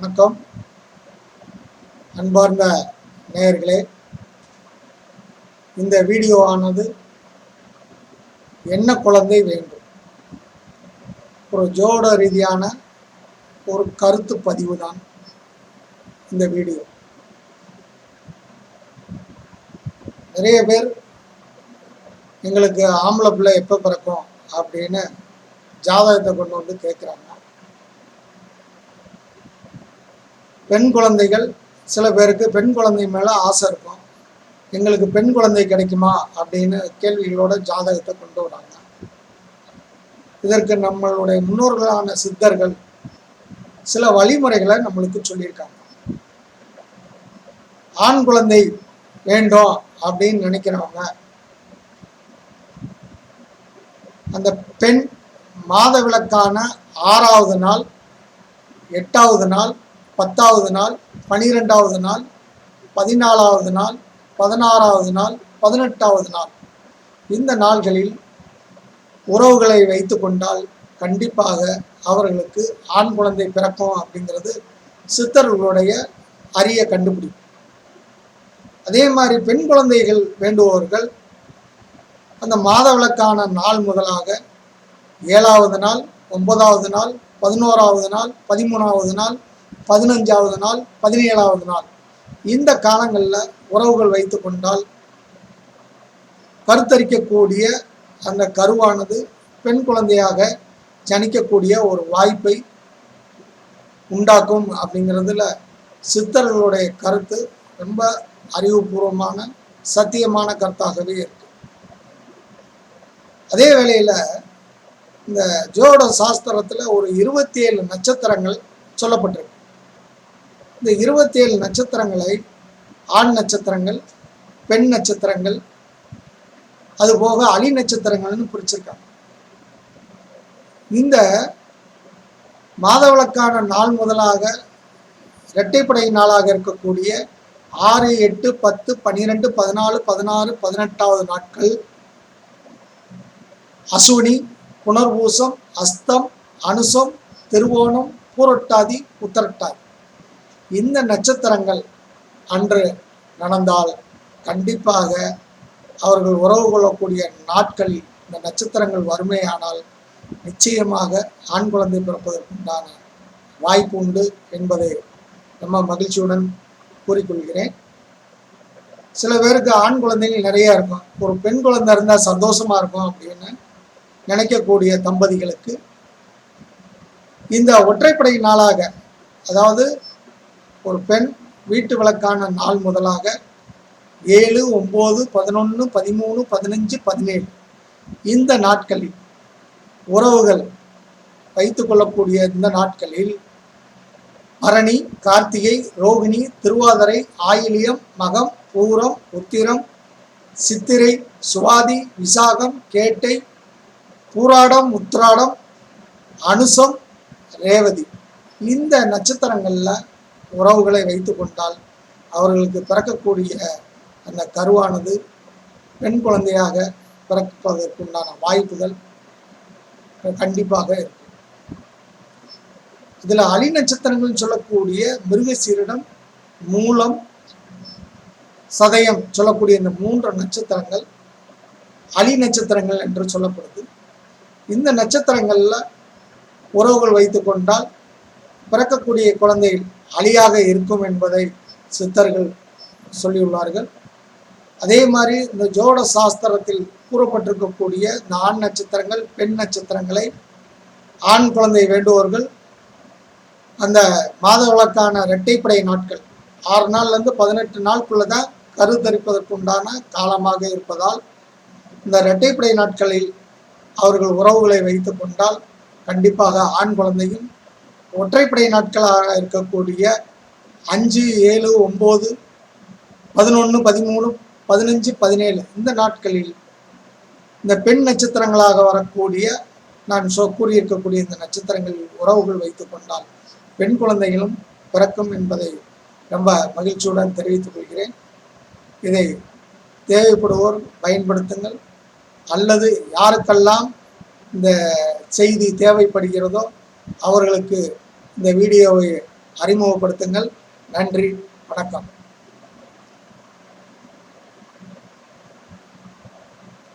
வணக்கம். அன்பார்ந்த நேயர்களே இந்த வீடியோ ஆனது என்ன குழந்தை வேண்டும்? ஒரு ஜோட ரீதியான ஒரு கருத்து பதிவு தான் இந்த வீடியோ நிறைய பேர் எங்களுக்கு ஆம்பளை பிள்ளை எப்போ பிறக்கும் அப்படின்னு ஜாதகத்தை கொண்டு வந்து கேட்குறாங்க பெண் குழந்தைகள் சில பேருக்கு பெண் குழந்தை மேலே ஆசை இருக்கும். எங்களுக்கு பெண் குழந்தை கிடைக்குமா? அப்படின்னு கேள்விகளோட ஜாதகத்தை கொண்டு வராங்க. இதற்கு நம்மளுடைய முன்னோர்களான சித்தர்கள் சில வழிமுறைகளை நம்மளுக்கு சொல்லியிருக்காங்க. ஆண் குழந்தை வேண்டும் அப்படின்னு நினைக்கிறவங்க அந்த பெண் மாதவிலக்கான ஆறாவது நாள் எட்டாவது நாள் பத்தாவது நாள் பனிரெண்டாவது நாள் பதினாலாவது நாள் பதினாறாவது நாள் பதினெட்டாவது நாள். இந்த நாள்களில் உறவுகளை வைத்து கொண்டால் கண்டிப்பாக அவர்களுக்கு ஆண் குழந்தை பிறக்கும் அப்படிங்கிறது சித்தர்களுடைய அரிய கண்டுபிடிப்பு அதே மாதிரி பெண் குழந்தைகள் வேண்டுபவர்கள் அந்த மாதவிளக்கான நாள் முதலாக ஏழாவது நாள் ஒன்பதாவது நாள் பதினோராவது நாள் பதிமூணாவது நாள் பதினஞ்சாவது நாள் பதினேழாவது நாள். இந்த காலங்களில் உறவுகள் வைத்து கொண்டால் கருத்தரிக்கக்கூடிய அந்த கருவானது பெண் குழந்தையாக ஜனிக்கக்கூடிய ஒரு வாய்ப்பை உண்டாக்கும் அப்படிங்கிறதுல சித்தர்களுடைய கருத்து ரொம்ப அறிவுபூர்வமான சத்தியமான கருத்தாகவே இருக்கு. அதே வேளையில் இந்த ஜோட சாஸ்திரத்தில் ஒரு இருபத்தி ஏழு நட்சத்திரங்கள் சொல்லப்பட்டிருக்கு. இந்த இருபத்தி ஏழு நட்சத்திரங்களை ஆண் நட்சத்திரங்கள் பெண் நட்சத்திரங்கள் அதுபோக அலி நட்சத்திரங்கள்னு பிரிச்சிருக்காங்க. இந்த மாதவிளக்கான நாள் முதலாக இரட்டைப்படை நாளாக இருக்கக்கூடிய ஆறு எட்டு பத்து பன்னிரெண்டு பதினாலு பதினாறு பதினெட்டாவது நாட்கள். அசுவினி புனர்பூசம் அஸ்தம் அனுசம் திருவோணம் பூரட்டாதி உத்தரட்டாதி. இந்த நட்சத்திரங்கள் அன்று நடந்தால் கண்டிப்பாக அவர்கள் உறவு கொள்ளக்கூடிய நாட்களில் இந்த நட்சத்திரங்கள் வறுமையானால் நிச்சயமாக ஆண் குழந்தை பிறப்பதற்குண்டான வாய்ப்பு உண்டு என்பதை நம்ம மகிழ்ச்சியுடன் கூறிக்கொள்கிறேன். சில பேருக்கு ஆண் குழந்தைகள் நிறைய இருக்கும். ஒரு பெண் குழந்தை இருந்தால் சந்தோஷமா இருக்கும் அப்படின்னு நினைக்கக்கூடிய தம்பதிகளுக்கு இந்த ஒற்றைப்படை நாளாக அதாவது ஒரு பெண் வீட்டு விளக்கான நாள் முதலாக ஏழு ஒம்பது பதினொன்று பதிமூணு பதினஞ்சு பதினேழு. இந்த நாட்களில் உறவுகள் வைத்து கொள்ளக்கூடிய இந்த நாட்களில் பரணி கார்த்திகை ரோகிணி திருவாதிரை ஆயிலியம் மகம் பூரம் உத்திரம் சித்திரை சுவாதி விசாகம் கேட்டை பூராடம் உத்ராடம் அனுசம் ரேவதி. இந்த நட்சத்திரங்களில் உறவுகளை வைத்து கொண்டால் அவர்களுக்கு பிறக்கக்கூடிய அந்த கருவானது பெண் குழந்தையாக பிறப்பதற்குண்டான வாய்ப்புகள் கண்டிப்பாக இருக்கும். இதுல அலி நட்சத்திரங்கள் சொல்லக்கூடிய மிருகசீரிடம் மூலம் சதயம் சொல்லக்கூடிய இந்த மூன்று நட்சத்திரங்கள் அலி நட்சத்திரங்கள் என்று சொல்லப்படுது. இந்த நட்சத்திரங்கள்ல உறவுகள் வைத்து கொண்டால் பிறக்கக்கூடிய குழந்தைகள் அழியாக இருக்கும் என்பதை சித்தர்கள் சொல்லியுள்ளார்கள். அதே மாதிரி இந்த ஜோட சாஸ்திரத்தில் கூறப்பட்டிருக்கக்கூடிய இந்த ஆண் நட்சத்திரங்கள் பெண் நட்சத்திரங்களை ஆண் குழந்தை வேண்டுவோர்கள் அந்த மாதவிளக்கான இரட்டைப்படை நாட்கள் ஆறு நாள்லேருந்து பதினெட்டு நாட்குள்ள தான் கரு தரிப்பதற்குண்டான காலமாக இருப்பதால் இந்த இரட்டைப்படை நாட்களில் அவர்கள் உறவுகளை வைத்து கொண்டால் கண்டிப்பாக ஆண் குழந்தையும் ஒற்றைப்படை நாட்களாக இருக்கக்கூடிய அஞ்சு ஏழு ஒம்பது பதினொன்று பதிமூணு பதினஞ்சு பதினேழு இந்த நாட்களில் இந்த பெண் நட்சத்திரங்களாக வரக்கூடிய நான் சொ கூறியிருக்கக்கூடிய இந்த நட்சத்திரங்களில் உறவுகள் வைத்து கொண்டால் பெண் குழந்தைகளும் பிறக்கும் என்பதை ரொம்ப மகிழ்ச்சியுடன் தெரிவித்துக் கொள்கிறேன். இதை தேவைப்படுவோர் பயன்படுத்துங்கள். அல்லது யாருக்கெல்லாம் இந்த செய்தி தேவைப்படுகிறதோ அவர்களுக்கு இந்த வீடியோவை அறிமுகப்படுத்துங்கள். நன்றி வணக்கம்.